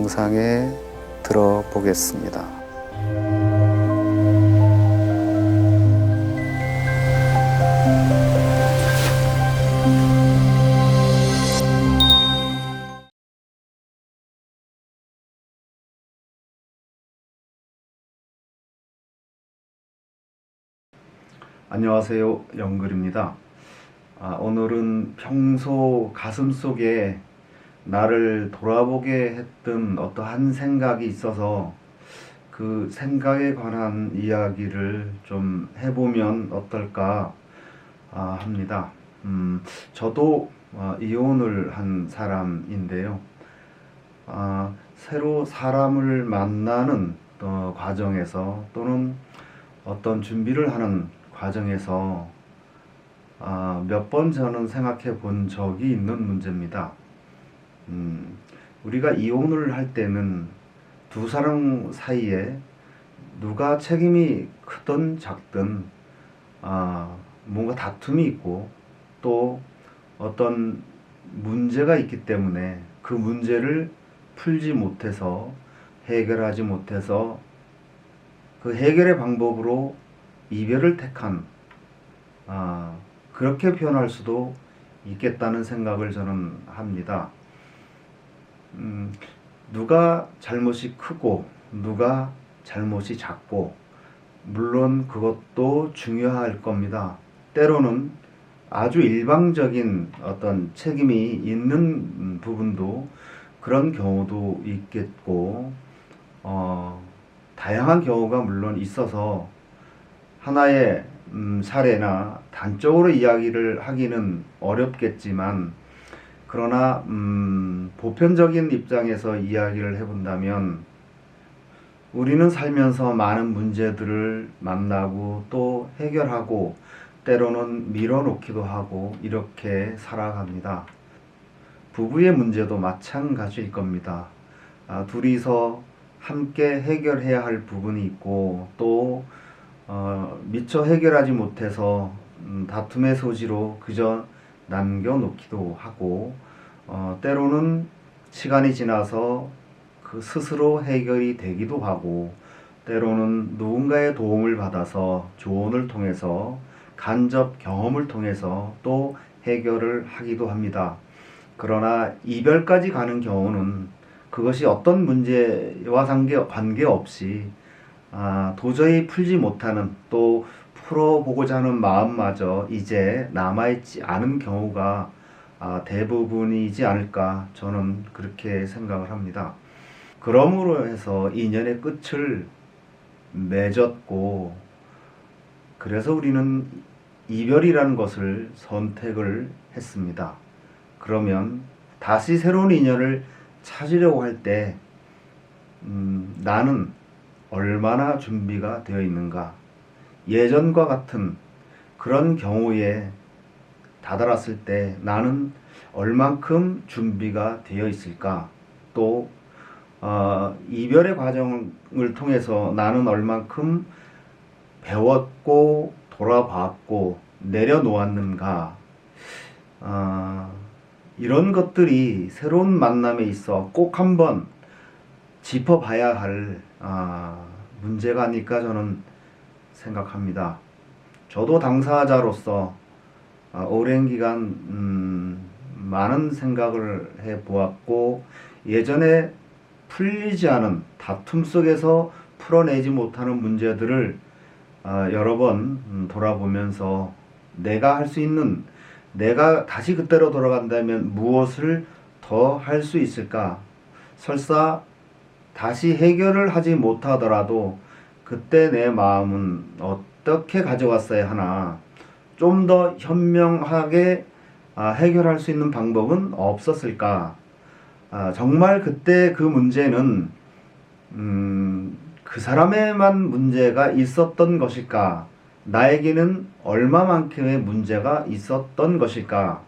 영상에 들어보겠습니다. 안녕하세요. 영글입니다. 아, 오늘은 평소 가슴 속에 나를 돌아보게 했던 어떠한 생각이 있어서 그 생각에 관한 이야기를 좀 해보면 어떨까 아, 합니다. 음, 저도 아, 이혼을 한 사람인데요. 아, 새로 사람을 만나는 어, 과정에서 또는 어떤 준비를 하는 과정에서 아, 몇 번 저는 생각해 본 적이 있는 문제입니다. 음, 우리가 이혼을 할 때는 두 사람 사이에 누가 책임이 크든 작든 아, 뭔가 다툼이 있고 또 어떤 문제가 있기 때문에 그 문제를 풀지 못해서 해결하지 못해서 그 해결의 방법으로 이별을 택한 아, 그렇게 표현할 수도 있겠다는 생각을 저는 합니다. 음, 누가 잘못이 크고 누가 잘못이 작고 물론 그것도 중요할 겁니다. 때로는 아주 일방적인 어떤 책임이 있는 음, 부분도 그런 경우도 있겠고 어, 다양한 경우가 물론 있어서 하나의 음, 사례나 단적으로 이야기를 하기는 어렵겠지만 그러나 음, 보편적인 입장에서 이야기를 해본다면 우리는 살면서 많은 문제들을 만나고 또 해결하고 때로는 밀어놓기도 하고 이렇게 살아갑니다. 부부의 문제도 마찬가지일 겁니다. 아, 둘이서 함께 해결해야 할 부분이 있고 또 어, 미처 해결하지 못해서 음, 다툼의 소지로 그저 남겨놓기도 하고 어, 때로는 시간이 지나서 그 스스로 해결이 되기도 하고 때로는 누군가의 도움을 받아서 조언을 통해서 간접 경험을 통해서 또 해결을 하기도 합니다. 그러나 이별까지 가는 경우는 그것이 어떤 문제와 관계, 관계없이 아, 도저히 풀지 못하는 또 풀어보고자 하는 마음마저 이제 남아있지 않은 경우가 아, 대부분이지 않을까 저는 그렇게 생각을 합니다. 그러므로 해서 인연의 끝을 맺었고 그래서 우리는 이별이라는 것을 선택을 했습니다. 그러면 다시 새로운 인연을 찾으려고 할 때, 음, 나는 얼마나 준비가 되어 있는가. 예전과 같은 그런 경우에 다다랐을 때 나는 얼만큼 준비가 되어 있을까. 또, 어, 이별의 과정을 통해서 나는 얼만큼 배웠고 돌아봤고 내려놓았는가. 어, 이런 것들이 새로운 만남에 있어 꼭 한번 짚어봐야 할 아, 문제가 아닐까 저는 생각합니다. 저도 당사자로서 아, 오랜 기간 음, 많은 생각을 해 보았고 예전에 풀리지 않은 다툼 속에서 풀어내지 못하는 문제들을 아, 여러 번 음, 돌아보면서 내가 할 수 있는 내가 다시 그때로 돌아간다면 무엇을 더 할 수 있을까? 설사 다시 해결을 하지 못하더라도 그때 내 마음은 어떻게 가져갔어야 하나 좀 더 현명하게 아, 해결할 수 있는 방법은 없었을까? 아, 정말 그때 그 문제는 음, 그 사람에만 문제가 있었던 것일까? 나에게는 얼마만큼의 문제가 있었던 것일까?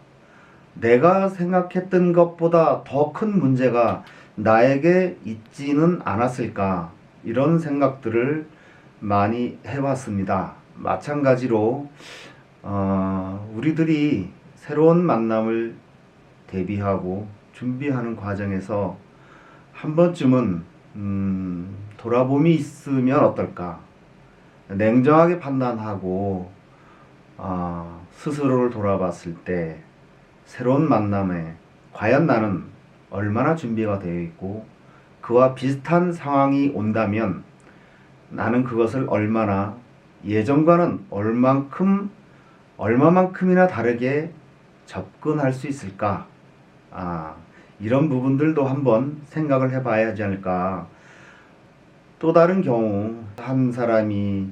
내가 생각했던 것보다 더 큰 문제가 나에게 있지는 않았을까? 이런 생각들을 많이 해왔습니다. 마찬가지로, 어, 우리들이 새로운 만남을 대비하고 준비하는 과정에서 한 번쯤은 음, 돌아봄이 있으면 어떨까? 냉정하게 판단하고 아, 스스로를 돌아봤을 때 새로운 만남에 과연 나는 얼마나 준비가 되어 있고 그와 비슷한 상황이 온다면 나는 그것을 얼마나 예전과는 얼만큼 얼마만큼이나 다르게 접근할 수 있을까? 아, 이런 부분들도 한번 생각을 해봐야 하지 않을까. 또 다른 경우 한 사람이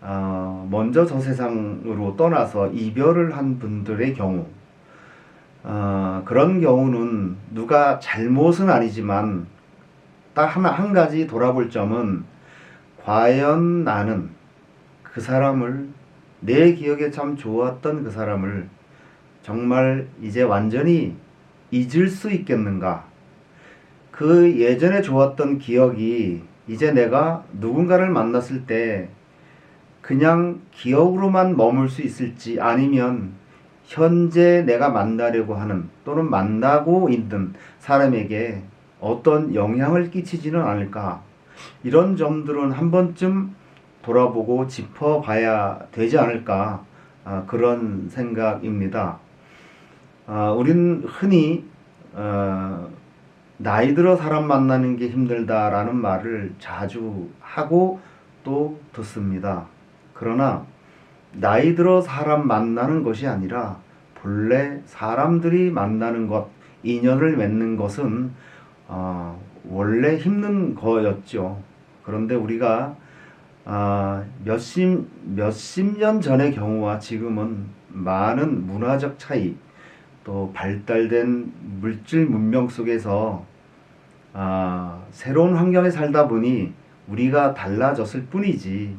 어, 먼저 저 세상으로 떠나서 이별을 한 분들의 경우 어, 그런 경우는 누가 잘못은 아니지만 딱 하나 한 가지 돌아볼 점은 과연 나는 그 사람을 내 기억에 참 좋았던 그 사람을 정말 이제 완전히 잊을 수 있겠는가? 그 예전에 좋았던 기억이 이제 내가 누군가를 만났을 때 그냥 기억으로만 머물 수 있을지 아니면 현재 내가 만나려고 하는 또는 만나고 있는 사람에게 어떤 영향을 끼치지는 않을까 이런 점들은 한 번쯤 돌아보고 짚어봐야 되지 않을까 아, 그런 생각입니다. 아, 우린 흔히 어, 나이 들어 사람 만나는 게 힘들다라는 말을 자주 하고 또 듣습니다. 그러나 나이 들어 사람 만나는 것이 아니라 본래 사람들이 만나는 것, 인연을 맺는 것은 어, 원래 힘든 거였죠. 그런데 우리가 아, 몇십 몇십 년 전의 경우와 지금은 많은 문화적 차이, 또 발달된 물질 문명 속에서 아, 새로운 환경에 살다 보니 우리가 달라졌을 뿐이지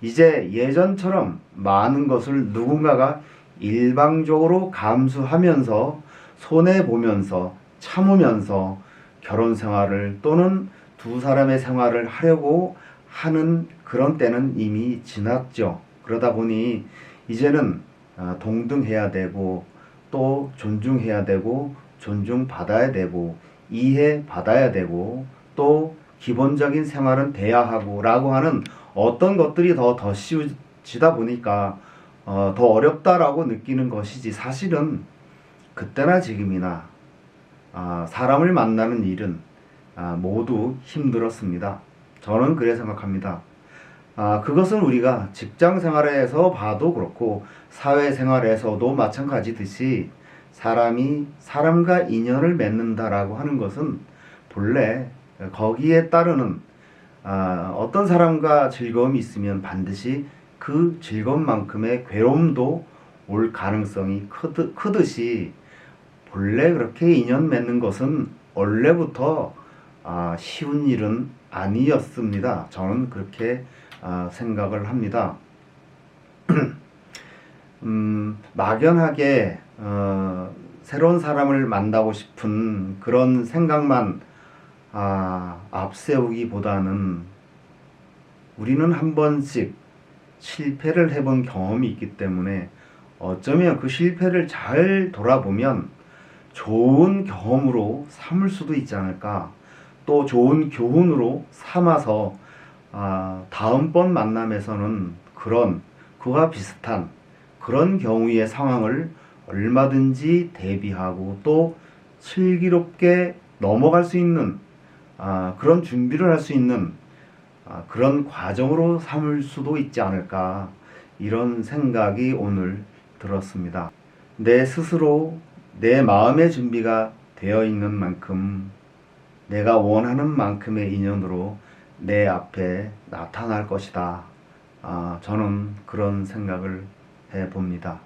이제 예전처럼 많은 것을 누군가가 일방적으로 감수하면서 손해 보면서 참으면서 결혼 생활을 또는 두 사람의 생활을 하려고 하는 그런 때는 이미 지났죠. 그러다 보니 이제는 아, 동등해야 되고 또 존중해야 되고 존중받아야 되고 이해받아야 되고 또 기본적인 생활은 돼야 하고 라고 하는 어떤 것들이 더 더 쉬워지다 보니까 어, 더 어렵다라고 느끼는 것이지 사실은 그때나 지금이나 아, 사람을 만나는 일은 아, 모두 힘들었습니다. 저는 그래 생각합니다. 아, 그것은 우리가 직장 생활에서 봐도 그렇고 사회 생활에서도 마찬가지듯이 사람이 사람과 인연을 맺는다라고 하는 것은 본래 거기에 따르는 아, 어떤 사람과 즐거움이 있으면 반드시 그 즐거움만큼의 괴로움도 올 가능성이 크듯, 크듯이 본래 그렇게 인연 맺는 것은 원래부터 아, 쉬운 일은 아니었습니다. 저는 그렇게 아, 생각을 합니다. 음, 막연하게 어, 새로운 사람을 만나고 싶은 그런 생각만 아, 앞세우기보다는 우리는 한 번씩 실패를 해본 경험이 있기 때문에 어쩌면 그 실패를 잘 돌아보면 좋은 경험으로 삼을 수도 있지 않을까. 또 좋은 교훈으로 삼아서 아, 다음번 만남에서는 그런 그와 비슷한 그런 경우의 상황을 얼마든지 대비하고 또 슬기롭게 넘어갈 수 있는 아, 그런 준비를 할 수 있는 아, 그런 과정으로 삼을 수도 있지 않을까 이런 생각이 오늘 들었습니다. 내 스스로 내 마음의 준비가 되어 있는 만큼 내가 원하는 만큼의 인연으로 내 앞에 나타날 것이다. 아, 저는 그런 생각을 해 봅니다.